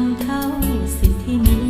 ำเท่าสิ่งที่มี